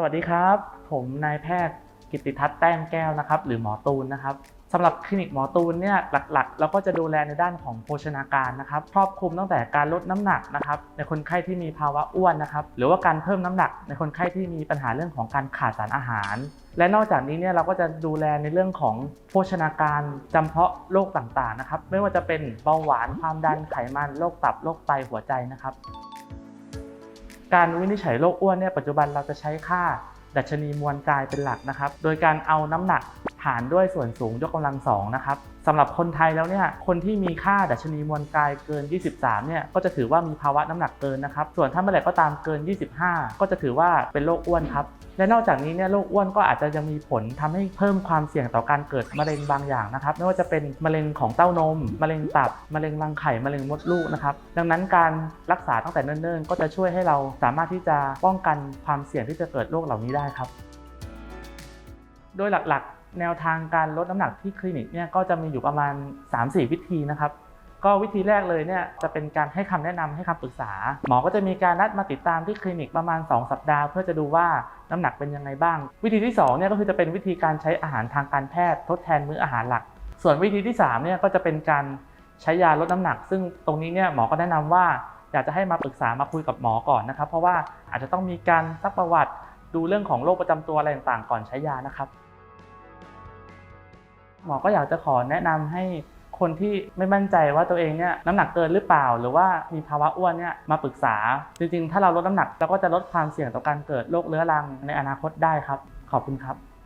สวัสดีครับ ผมนายแพทย์กิติทัศน์แต้มแก้วนะครับ หรือหมอตูนนะครับสำหรับคลินิกหมอตูนเนี่ยหลักๆ เราก็จะดูแลในด้านของโภชนาการนะครับครอบคลุมตั้งแต่การลดน้ำหนักนะครับในคนไข้ที่มีภาวะอ้วนนะครับหรือว่าการเพิ่มน้ำหนัก ในคนไข้ที่มีปัญหาเรื่องของการขาดสารอาหาร และนอกจากนี้เนี่ยเราก็จะดูแลในเรื่องของโภชนาการจำเพาะโรคต่างๆนะครับไม่ว่าจะเป็นเบาหวานความดันไขมันโรคตับโรคไตหัวใจนะครับ การวินิจฉัยโรคอ้วนเนี่ยปัจจุบันเราจะใช้ค่าดัชนีมวลกายเป็นหลักนะครับ โดยการเอาน้ำหนัการด้วยส่วนสูงยกกำลังสองนะครับสำหรับคนไทยแล้วเนี่ยคนที่มีค่าดัชนีมวลกายเกิน 23 เนี่ยก็จะถือว่ามีภาวะน้ำหนักเกินนะครับ ส่วนถ้าเมื่อไหร่ก็ตามเกิน 25 ก็จะถือว่าเป็นโรคอ้วนครับและนอกจากนี้เนี่ยโรคอ้วนก็อาจจะยังมีผลทำให้เพิ่มความเสี่ยงต่อการเกิดมะเร็งบางอย่างนะครับไม่ว่าจะเป็นมะเร็งของเต้านม มะเร็งตับ มะเร็งรังไข่ มะเร็งมดลูกนะครับ ดังนั้นการรักษาตั้งแต่เนิ่นๆ ก็จะช่วยให้เราสามารถที่จะป้องกันความเสี่ยงที่จะเกิดโรคเหล่านี้ได้ครับ โดยหลักๆ แนวทางการลดน้ำหนักที่คลินิกเนี่ยก็จะมีอยู่ประมาณ 3-4 วิธีนะครับ ก็วิธีแรกเลยเนี่ยจะเป็นการให้คำแนะนำให้คำปรึกษา หมอก็จะมีการนัดมาติดตามที่คลินิกประมาณ 2 สัปดาห์ เพื่อจะดูว่าน้ำหนักเป็นยังไงบ้าง วิธีที่2เนี่ยก็คือจะเป็นวิธีการใช้อาหารทางการแพทย์ ทดแทนมื้ออาหารหลัก ส่วนวิธีที่3เนี่ยก็จะเป็นการใช้ยาลดน้ำหนัก ซึ่งตรงนี้เนี่ยหมอก็แนะนำว่าอยากจะให้มาปรึกษามาคุยกับหมอก่อนนะครับ เพราะว่าอาจจะต้องมีการซักประวัติดูเรื่องของโรคประจำตัวอะไรต่างๆก่อนใช้ยานะครับ หมอก็อยากจะขอแนะนำให้คนที่ไม่มั่นใจว่าตัวเองเนี่ยน้ำหนักเกินหรือเปล่า หรือว่ามีภาวะอ้วนเนี่ยมาปรึกษา จริงๆ ถ้าเราลดน้ำหนักเราก็จะลดความเสี่ยงต่อการเกิดโรคเรื้อรังในอนาคตได้ครับ ขอบคุณครับ